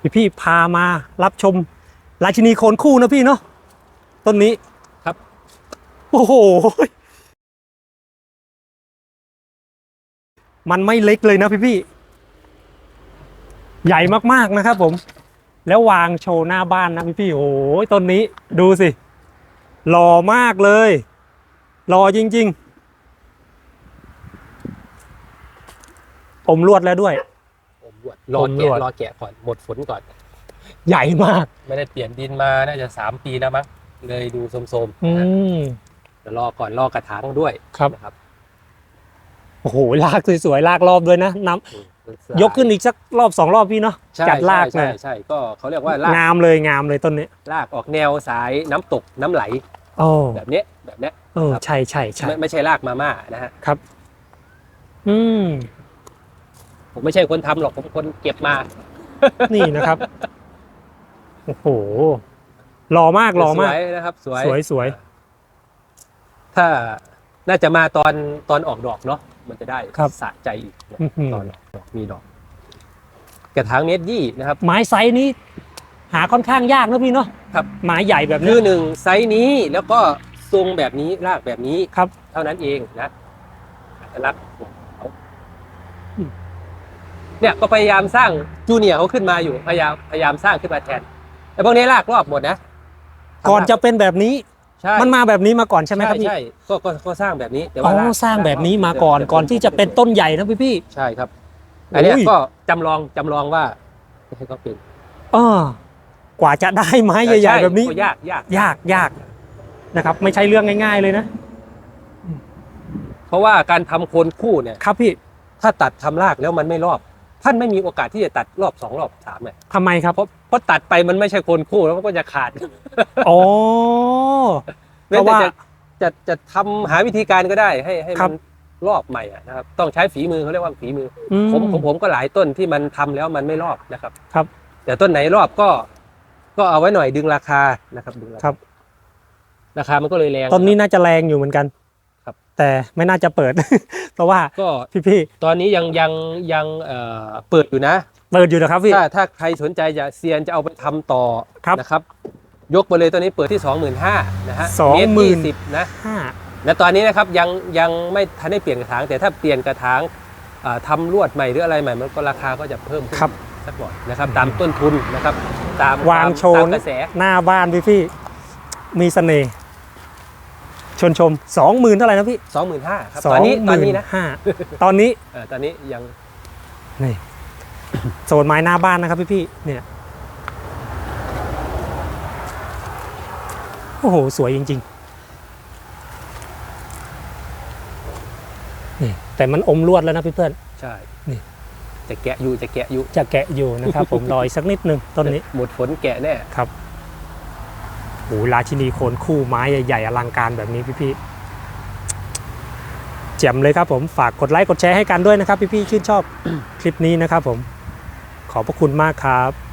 พี่พี่พามารับชมราชินีโคนคู่นะพี่เนาะต้นนี้ครับ โอ้โห มันไม่เล็กเลยนะพี่พี่ใหญ่มากๆนะครับผม แล้ววางโชว์หน้าบ้านนะพี่พี่โอ้โหต้นนี้ดูสิหล่อมากเลยหล่อจริงๆอมลวดแล้วด้วยผมบวช รอผมบแกะวชรอแกะก่อนหมดฝนก่อน ใหญ่มาก ไม่ได้เปลี่ยนดินมาน่าจะสามปีแล้วมั้งเลยดูโสมๆอืนะมเดี๋ยวรอก่อนรอกระถางด้วยครับนะครับโอ้โหลากสวยๆลากรอบด้วยนะน้อืมำยกขึ้นอีกสักรอบสองรอบพี่เนาะใช่จัดลากใช่นะใช่ใช่ก็เขาเรียกว่าลากงามเลยงามเลยต้นนี้ลากออกแนวสายน้ำตกน้ำไหลโอ้แบบเนี้ยแบบเนี้ย เออใช่ใช่ใช่ ไม่ไม่ใช่ลากมาม่านะฮะครับอืม ผมไม่ใช่คนทำหรอกผมคนเก็บมา นี่นะครับ โอ้โหหล่อมากหล่อมากสวยนะครับ สวยสวยสวย ถ้าน่าจะมาตอนตอนออกดอกเนาะมันจะได้ครับสะใจอีกนะอื้อหือตอนออกดอกมีดอก กระถางเมตรยี่นะครับ ไม้ไซส์นี้ หาค่อนข้างยากนะพี่เนาะครับไม้ใหญ่แบบคืนี้อหนึ่งไซส์นี้แล้วก็ทรงแบบนี้รากแบบนี้ครับ เท่านั้นเองนะอัตลักษณ์ของเขาอืม เนี่ยก็พยายามสร้างจูเนียร์เขาขึ้นมาอยู่พยายามพยายามสร้างขึ้นมาแทนแต่พวกนี้ลากรอบหมดนะก่อนจะเป็นแบบนี้ใช่มันมาแบบนี้มาก่อนใช่ไหมครับพี่ใช่ก็ก็ก็สร้างแบบนี้แต่อ๋ว่าอลกสร้างแบบนี้มาก่อนแบบก่อนที่จะเป็นต้นใหญ่นะพี่พี่ใช่ครับอันเนี้ยโอ้ยก็จำลองจำลองว่าให้เขาเป็นเออกว่าจะได้ไม้ใหญ่ๆแบบนี้ ก็ยากยาก ยากยากนะครับ ไม่ใช่เรื่องง่าย ๆเลยนะ เพราะว่าการทำโคนคู่เนี่ย ครับพี่ถ้าตัดทำรากแล้วมันไม่รอบ ท่านไม่มีโอกาสที่จะตัดรอบสองรอบสามเนี่ยทำไมครับเพราะเพราะตัดไปมันไม่ใช่โคนคู่แล้วมันก็จะขาดอ๋อเพเว้นราะแต่ว่าจะจะจะทำหาวิธีการก็ได้ให้ให้ครัมับนรอบใหม่อะนะครับ ต้องใช้ฝีมือเขาเรียกว่าฝีมืออือผมผมผมก็หลายต้นที่มันทำแล้วมันไม่รอบนะครับ ครับ แต่ต้นไหนรอบก็ ก็เอาไว้หน่อยดึงราคานะครับดึงราคาครับราคามันก็เลยแรงต้นนี้น่าจะแรงอยู่เหมือนกันครับ แต่ไม่น่าจะเปิด เพราะว่าก็พี่ตอนนี้ยังยังยังเอ่อเปิดอยู่นะ ๆเปิดอยู่นะครับพี่ ถ้าถ้าใครสนใจจะเซียนจะเอาไปทำต่อครับนะครับ ยกไปเลยตัวนี้เปิดที่ 25,000นะฮะสองหมื่นสิบนะห้าและตอนนี้นะครับยังยังไม่ทันได้เปลี่ยนกระถาง แต่ถ้าเปลี่ยนกระถางอ่าทำลวดใหม่หรืออะไรใหม่มันก็ราคาก็จะเพิ่มขึ้นครับ สักหน่อยนะครับ ตามต้นทุนนะครับ ตามวางตมโชว์ ตามกระแส หน้าบ้านพี่พี่ๆมีเสน่ห์ ชวนชมสองหมื่นเท่าไหร่นะพี่25,000ครับสอตองนนี้หตอนมื่นี้นนะห้าตอนนี้ เออตอนนี้ยังนี่ โซนไม้หน้าบ้านนะครับพี่พี่ๆเนี่ย โอ้โห สวยจริงๆนี่แต่มันอมลวดแล้วนะพี่เพื่อนใช่นี่ จะแกะอยู่จะแกะอยู่จะแกะอยู่นะครับผม รออีกสักนิดนึงต้นนี้ หมดฝนแกะแน่ครับ โอ้ราชินีโคนคู่ไม้ใหญ่ๆอลังการแบบนี้พี่ๆแจ่มเลยครับผมฝากกดไลค์กดแชร์ให้กันด้วยนะครับ พี่ๆชื่นชอบคลิปนี้นะครับผม ขอบพระคุณมากครับ